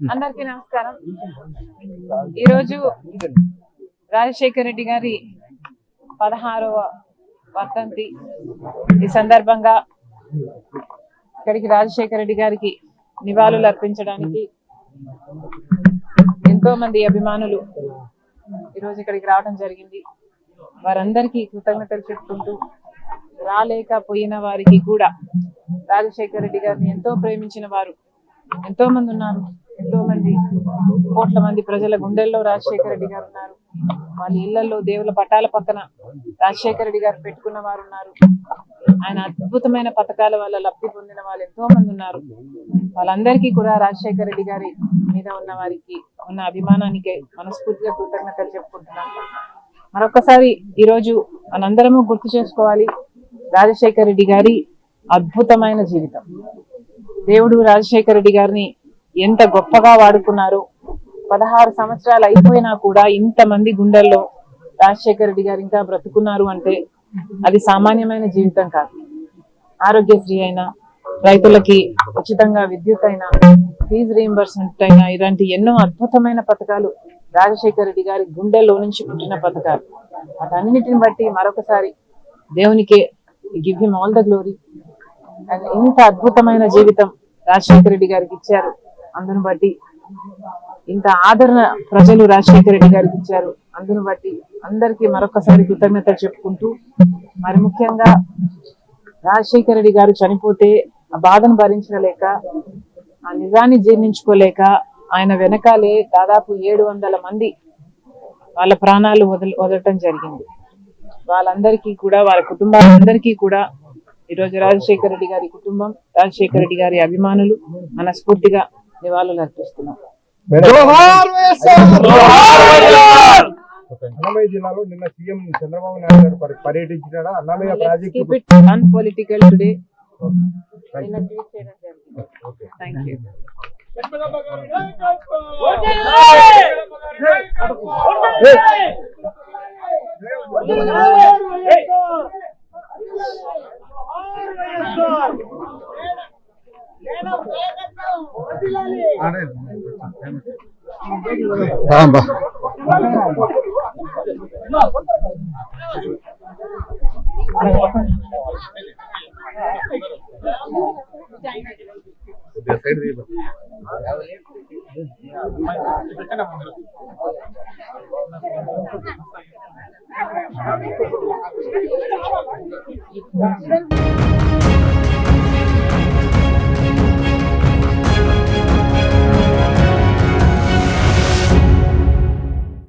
అందరికీ నమస్కారం. ఈరోజు రాజశేఖర రెడ్డి గారి పదహారవ వర్ధంతి ఈ సందర్భంగా ఇక్కడికి రాజశేఖర రెడ్డి గారికి నివాళులు అర్పించడానికి ఎంతో మంది అభిమానులు ఈరోజు ఇక్కడికి రావడం జరిగింది. వారందరికీ కృతజ్ఞతలు చెప్పుకుంటూ రాలేకపోయిన వారికి కూడా రాజశేఖర రెడ్డి గారిని ఎంతో ప్రేమించిన వారు ఎంతో మంది ఉన్నారు. ఎంతో మంది కోట్ల మంది ప్రజల గుండెల్లో రాజశేఖర రెడ్డి గారు ఉన్నారు. వాళ్ళ ఇళ్ళలో దేవుల పట్టాల పక్కన రాజశేఖర రెడ్డి గారు పెట్టుకున్న వారు ఉన్నారు. ఆయన అద్భుతమైన పథకాల వల్ల లబ్ధి పొందిన వాళ్ళు ఎంతో మంది ఉన్నారు. వాళ్ళందరికీ కూడా రాజశేఖర రెడ్డి గారి మీద ఉన్న వారికి ఉన్న అభిమానానికి మనస్ఫూర్తిగా కృతజ్ఞతలు చెప్పుకుంటున్నాను మరొకసారి ఈరోజు మనందరము గుర్తు చేసుకోవాలి రాజశేఖర రెడ్డి గారి అద్భుతమైన జీవితం. దేవుడు రాజశేఖర రెడ్డి గారిని ఎంత గొప్పగా వాడుకున్నారు. పదహారు సంవత్సరాలు అయిపోయినా కూడా ఇంతమంది గుండెల్లో రాజశేఖర రెడ్డి గారు ఇంకా బ్రతుకున్నారు అంటే అది సామాన్యమైన జీవితం కాదు. ఆరోగ్యశ్రీ అయినా రైతులకి ఉచితంగా విద్యుత్ అయినా ఫీజు రీఎంబర్స్మెంట్ అయినా ఇలాంటి ఎన్నో అద్భుతమైన పథకాలు రాజశేఖర రెడ్డి గారి గుండెల్లో నుంచి పుట్టిన పథకాలు. వాటన్నిటిని బట్టి మరొకసారి దేవునికే give him all the glory and ఇంత అద్భుతమైన జీవితం రాజశేఖర రెడ్డి గారికి ఇచ్చారు. అందును బట్టి ఇంత ఆదరణ ప్రజలు రాజశేఖర రెడ్డి గారికి ఇచ్చారు. అందును బట్టి అందరికీ మరొకసారి కృతజ్ఞతలు చెప్పుకుంటూ మరి ముఖ్యంగా రాజశేఖర రెడ్డి గారు చనిపోతే ఆ బాధను భరించలేక ఆ నిజాన్ని జీర్ణించుకోలేక ఆయన వెనకాలే దాదాపు ఏడు వందల మంది వాళ్ళ ప్రాణాలు వదల వదలటం జరిగింది. వాళ్ళందరికీ కూడా వాళ్ళ కుటుంబాలందరికీ కూడా ఈరోజు రాజశేఖర రెడ్డి గారి కుటుంబం రాజశేఖర రెడ్డి గారి అభిమానులు మనస్ఫూర్తిగా నివాళులు అర్పిస్తున్నాం. అన్నమయ్య జిల్లాలో నిన్న సీఎం చంద్రబాబు నాయుడు గారు పర్య- పర్యటించినాడా? Annamayya project unpolitical today thank you Caramba.